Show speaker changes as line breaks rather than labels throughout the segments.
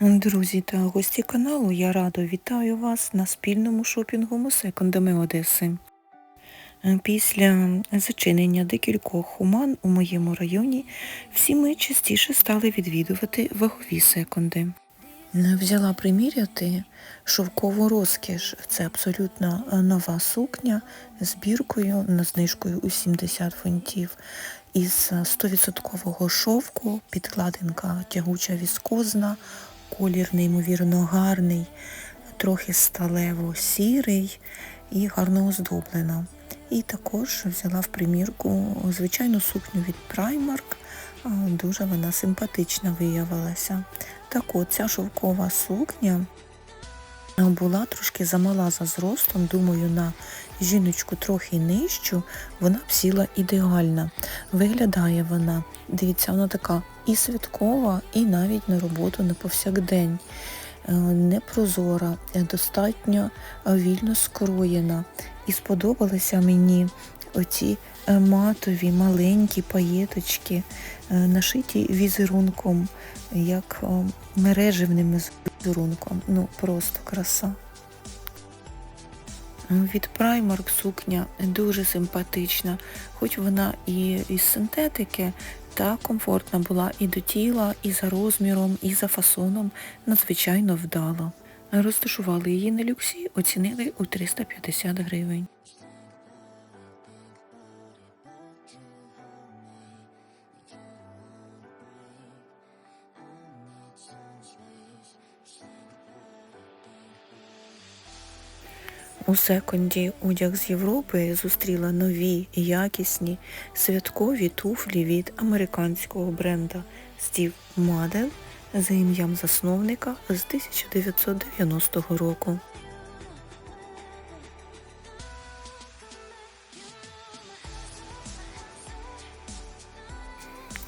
Друзі та гості каналу, я радо вітаю вас на спільному шопінгу Мосекондами Одеси. Після зачинення декількох хуман у моєму районі всі ми частіше стали відвідувати вагові секонди. Взяла приміряти шовкову розкіш. Це абсолютно нова сукня з біркою на знижкою у 70 фунтів із 100% шовку, підкладинка тягуча віскозна, колір неймовірно гарний, трохи сталево-сірий і гарно оздоблена. І також взяла в примірку звичайну сукню від Primark, дуже вона симпатична виявилася. Так от, ця шовкова сукня була трошки замала за зростом, думаю, на жіночку трохи нижчу, вона б сіла ідеальна. Виглядає вона, дивіться, вона така і святкова, і навіть на роботу на повсякдень. Е, Непрозора, е, достатньо е, вільно скроєна. І сподобалися мені оці матові маленькі паєточки, нашиті візерунком, як мережевним візерунком. Ну, просто краса. Від Primark сукня дуже симпатична, хоч вона і із синтетики, та комфортна була і до тіла, і за розміром, і за фасоном, надзвичайно вдало. Розташували її на люксі, оцінили у 350 гривень. У секонді одяг з Європи зустріла нові, якісні, святкові туфлі від американського бренда Стів Мадел за ім'ям засновника з 1990 року.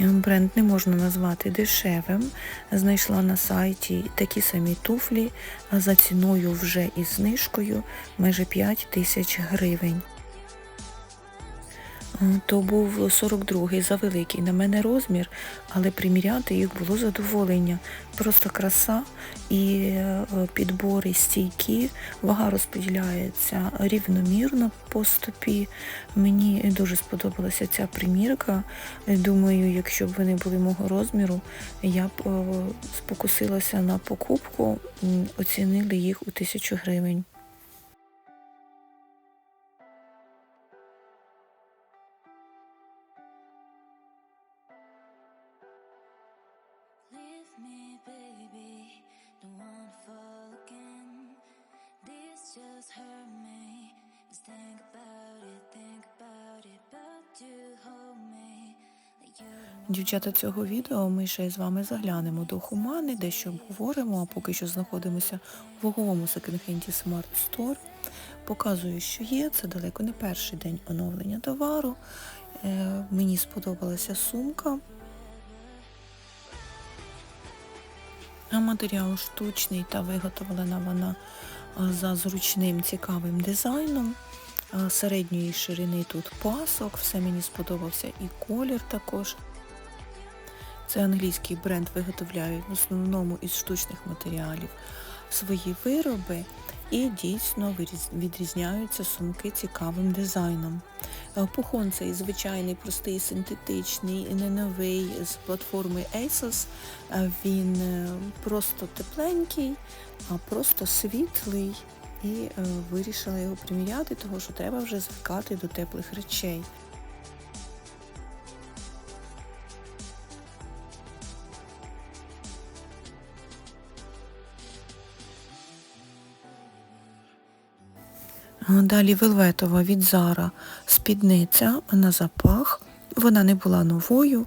Бренд не можна назвати дешевим. Знайшла на сайті такі самі туфлі за ціною вже із знижкою майже 5 тисяч гривень. То був 42-й завеликий на мене розмір, але приміряти їх було задоволення. Просто краса і е, підбори стійкі, вага розподіляється рівномірно по стопі. Мені дуже сподобалася ця примірка. Думаю, якщо б вони були мого розміру, я б е, спокусилася на покупку, оцінили їх у тисячу гривень.
Baby. Don't wanna fall again. This just hurt me. Just think about it, think about it. But you hold me
Дівчата цього відео ми ще з вами заглянемо до Хумани, дещо обговоримо, а поки що знаходимося у ваговому секонд-хенді Smart Store. Показую, що є. Це далеко не перший день оновлення товару. Е, мені сподобалася сумка. Матеріал штучний та виготовлена вона за зручним цікавим дизайном. Середньої ширини тут пасок, все мені сподобався і колір також. Це англійський бренд виготовляє в основному із штучних матеріалів свої вироби і дійсно відрізняються сумки цікавим дизайном. Е, Пухон цей звичайний, простий, синтетичний, не новий з платформи ASOS. Е, Він е, просто тепленький, а просто світлий. І вирішила його приміряти, тому що треба вже звикати до теплих речей. Далі велветова від Зара спідниця на запах. Вона не була новою,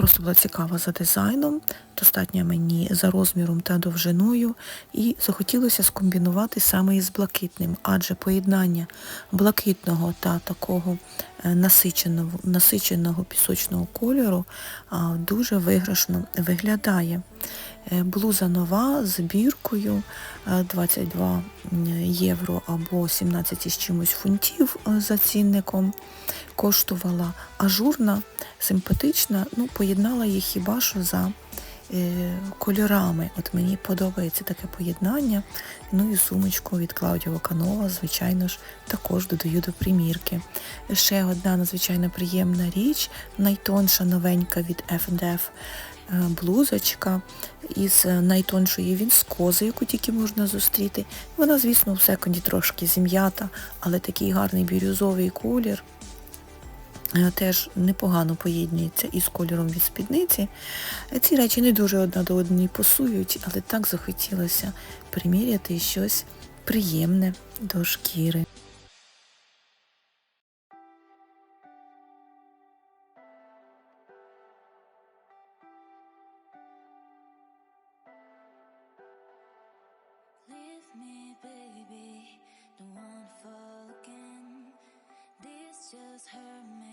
просто була цікава за дизайном, достатня мені за розміром та довжиною. І захотілося скомбінувати саме із блакитним, адже поєднання блакитного та такого е, насиченого, насиченого пісочного кольору дуже виграшно виглядає. Е, Блуза нова з біркою е, 22 євро або 17 із чимось фунтів е, за цінником. Коштувала ажурна, симпатична, ну, поєднала їх хіба що за е, кольорами. От мені подобається таке поєднання. Ну і сумочку від Клаудіо Канова, звичайно ж, також додаю до примірки. Ще одна надзвичайно приємна річ, найтонша новенька від F&F е, блузочка із е, найтоншої вінскози, яку тільки можна зустріти. Вона, звісно, в секонді трошки зім'ята, але такий гарний бірюзовий колір теж непогано поєднується із кольором від спідниці. Е, Ці речі не дуже одна до одної пасують, але так захотілося приміряти щось приємне до шкіри.
Hurt me.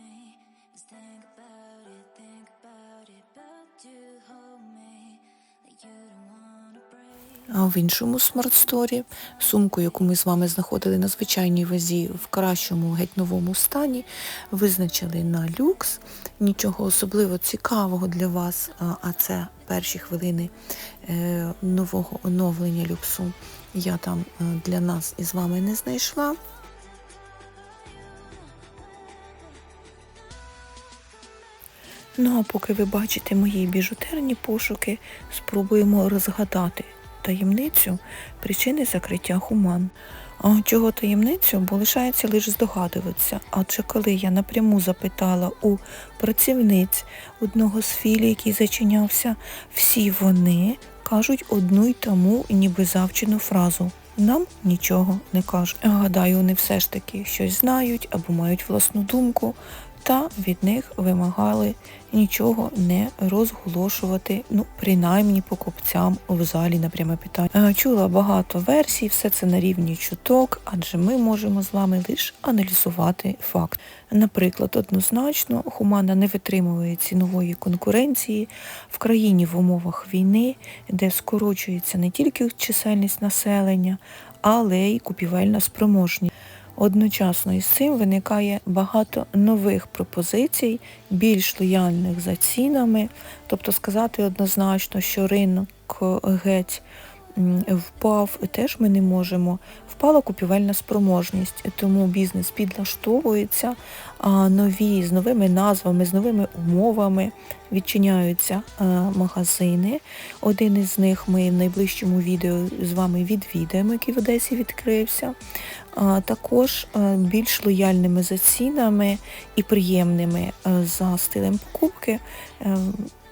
А в іншому смарт-сторі сумку, яку ми з вами знаходили на звичайній вазі в кращому геть новому стані, визначили на люкс. Нічого особливо цікавого для вас, а- це перші хвилини е, нового оновлення люксу. Я там е, для нас із вами не знайшла. Ну а поки ви бачите мої біжутерні пошуки, спробуємо розгадати таємницю причини закриття хуман. А чого таємницю, бо лишається лише здогадуватися. Адже коли я напряму запитала у працівниць одного з філій, який зачинявся, всі вони кажуть одну й тому ніби завчену фразу. Нам нічого не кажуть. Гадаю, вони все ж таки щось знають або мають власну думку, та від них вимагали нічого не розголошувати, ну, принаймні покупцям в залі на пряме питання. Е, Чула багато версій, все це на рівні чуток, адже ми можемо з вами лише аналізувати факт. Наприклад, однозначно, Хумана не витримує цінової конкуренції в країні в умовах війни, де скорочується не тільки чисельність населення, але й купівельна спроможність. Одночасно із цим виникає багато нових пропозицій, більш лояльних за цінами. Тобто сказати однозначно, що ринок геть впав, теж ми не можемо. Впала купівельна спроможність, тому бізнес підлаштовується, а нові з новими назвами, з новими умовами відчиняються магазини. Один із них ми в найближчому відео з вами відвідаємо, який в Одесі відкрився. Також більш лояльними за цінами і приємними за стилем покупки е,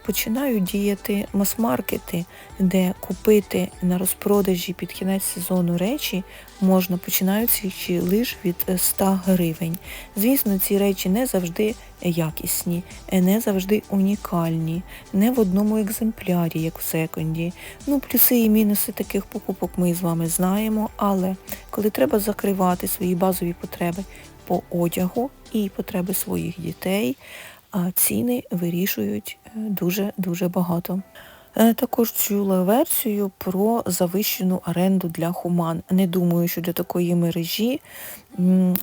починають діяти мас-маркети, де купити на розпродажі під кінець сезону речі можна починаючи лише від е, 100 гривень. Звісно, ці речі не завжди якісні, не завжди унікальні, не в одному екземплярі, як в секонді. Ну, плюси і мінуси таких покупок ми з вами знаємо, але коли треба закривати свої базові потреби по одягу і потреби своїх дітей, а ціни вирішують дуже-дуже багато. Е, Також чула версію про завищену оренду для хуман. Не думаю, що для такої мережі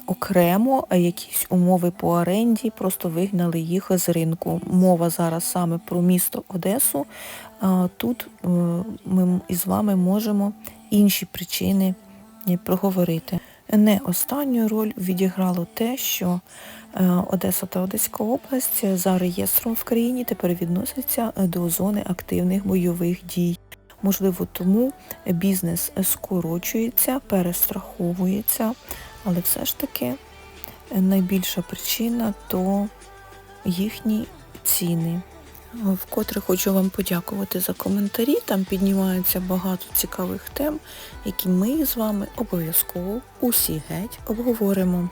окремо якісь умови по оренді просто вигнали їх з ринку. Мова зараз саме про місто Одесу. Тут е, ми із вами можемо інші причини е, проговорити. Не останню роль відіграло те, що е, Одеса та Одеська область за реєстром в країні тепер відносяться до зони активних бойових дій. Можливо, тому бізнес скорочується, перестраховується, але все ж таки найбільша причина то їхні ціни. Вкотре хочу вам подякувати за коментарі. Там піднімаються багато цікавих тем, які ми з вами обов'язково усі геть обговоримо.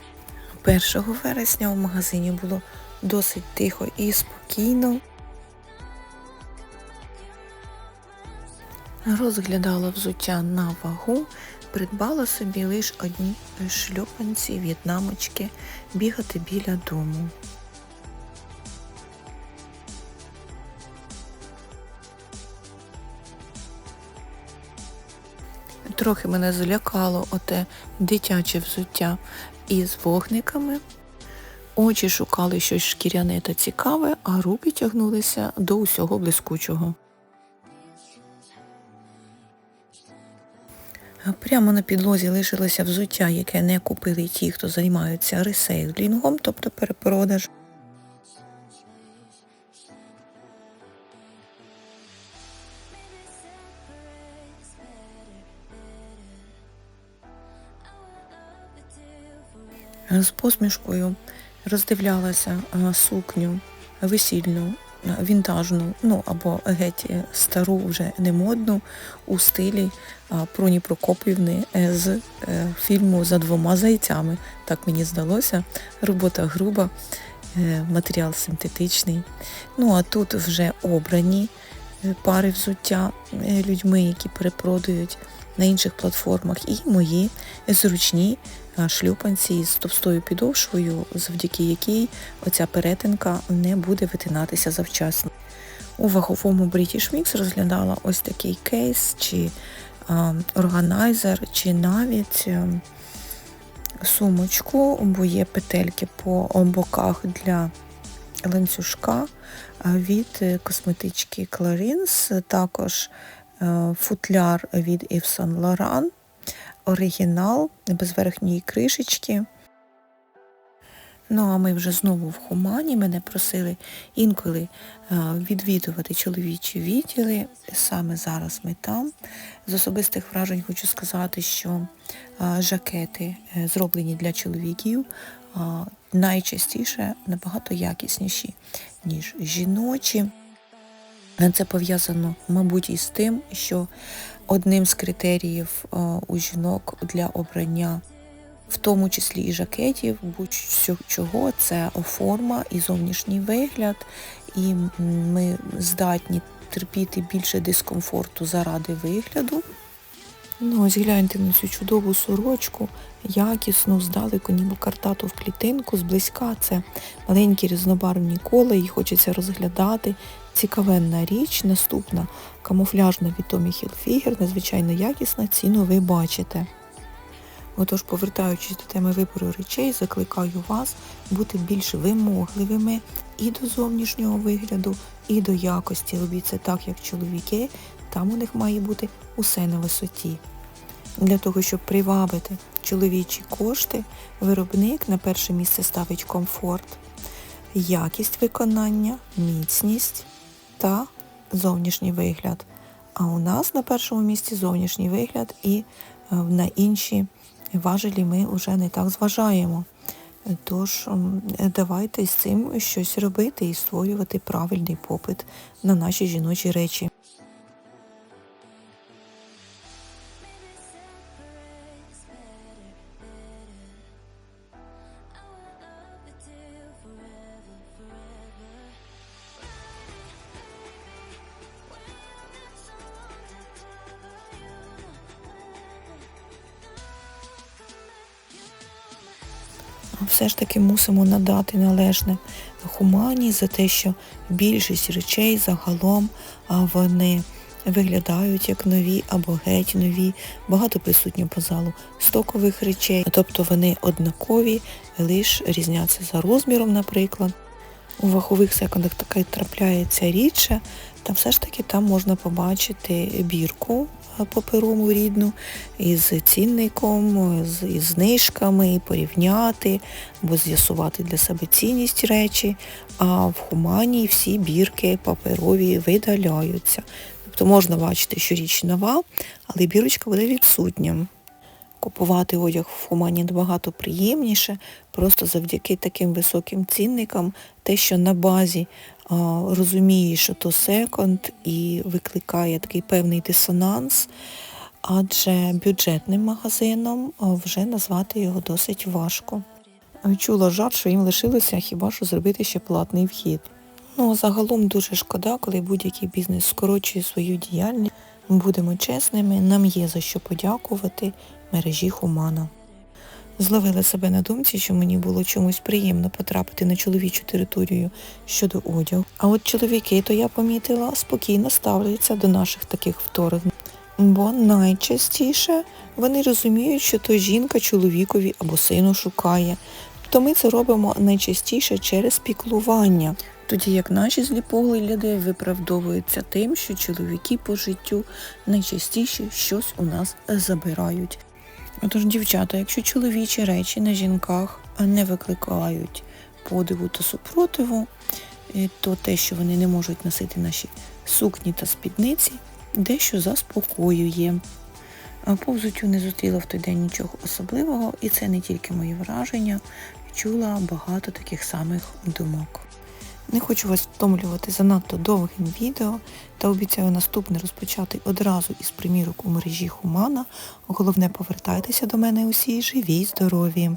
1 вересня в магазині було досить тихо і спокійно. Розглядала взуття на вагу, придбала собі лише одні шльопанці, в'єтнамочки, бігати біля дому. Трохи мене злякало оте дитяче взуття із вогниками. Очі шукали щось шкіряне та цікаве, а руки тягнулися до усього блискучого. Прямо на підлозі лишилося взуття, яке не купили ті, хто займаються ресейлінгом, тобто перепродаж. З посмішкою роздивлялася сукню весільну, вінтажну, ну або геть е, стару, вже не модну, у стилі а, Проні Прокопівни е, з е, фільму За двома зайцями. Так мені здалося. Робота груба, е, матеріал синтетичний. Ну а тут вже обрані е, пари взуття е, людьми, які перепродають на інших платформах, і мої зручні шлюпанці з товстою підошвою, завдяки якій оця перетинка не буде витинатися завчасно. У ваговому British Mix розглядала ось такий кейс, чи а, органайзер, чи навіть а, сумочку, бо є петельки по боках для ланцюжка від е, косметички Clarins, також е, футляр від Yves Saint Laurent, оригінал без верхньої кришечки. Ну, а ми вже знову в Хумані. Мене просили інколи е, відвідувати чоловічі відділи. Саме зараз ми там. З особистих вражень хочу сказати, що е, жакети е, зроблені для чоловіків е, найчастіше набагато якісніші, ніж жіночі. Це пов'язано, мабуть, із тим, що одним з критеріїв е, у жінок для обрання, в тому числі і жакетів, будь-чого, це форма і зовнішній вигляд, і ми здатні терпіти більше дискомфорту заради вигляду. Ну, ось гляньте на цю чудову сорочку, якісну, здалеку, ніби картату в клітинку, зблизька це маленькі різнобарвні кола, їх хочеться розглядати. Цікавенна річ, наступна камуфляжна від Tommy Hilfiger, надзвичайно якісна, ціну ви бачите. Отож, повертаючись до теми вибору речей, закликаю вас бути більш вимогливими і до зовнішнього вигляду, і до якості. Робіть це так, як чоловіки, там у них має бути усе на висоті. Для того, щоб привабити чоловічі кошти, виробник на перше місце ставить комфорт, якість виконання, міцність та зовнішній вигляд. А у нас на першому місці зовнішній вигляд і е, на інші важелі ми вже не так зважаємо. Тож давайте з цим щось робити і створювати правильний попит на наші жіночі речі. Все ж таки мусимо надати належне хумані за те, що більшість речей загалом вони виглядають як нові або геть нові, багато присутньо по залу стокових речей, тобто вони однакові, лише різняться за розміром, наприклад. У вагових секундах таке трапляється рідше, та все ж таки там можна побачити бірку е, паперову рідну із цінником, із знижками, порівняти або з'ясувати для себе цінність речі. А в хумані всі бірки паперові видаляються. Тобто можна бачити, що річ нова, але бірочка буде відсутня. Купувати одяг в Хумані набагато приємніше, просто завдяки таким високим цінникам, те, що на базі розуміє, що то секонд і викликає такий певний дисонанс, адже бюджетним магазином вже назвати його досить важко. Чула жарт, що їм лишилося хіба що зробити ще платний вхід. Ну, загалом дуже шкода, коли будь-який бізнес скорочує свою діяльність. Будемо чесними, нам є за що подякувати мережі Хумана. Зловила себе на думці, що мені було чомусь приємно потрапити на чоловічу територію щодо одягу. А от чоловіки, то я помітила, спокійно ставляться до наших таких вторгнень. Бо найчастіше вони розуміють, що то жінка чоловікові або сину шукає. То ми це робимо найчастіше через піклування. Тоді як наші зліпогляди виправдовуються тим, що чоловіки по життю найчастіше щось у нас забирають. Отож, дівчата, якщо чоловічі речі на жінках не викликають подиву та супротиву, е, то те, що вони не можуть носити наші сукні та спідниці, дещо заспокоює. А По взуттю не зустріла в той день нічого особливого, і це не тільки мої враження, чула багато таких самих думок. Не хочу вас втомлювати занадто довгим відео та обіцяю наступне розпочати одразу із примірок у мережі Хумана. Головне, повертайтеся до мене усі живі й здорові.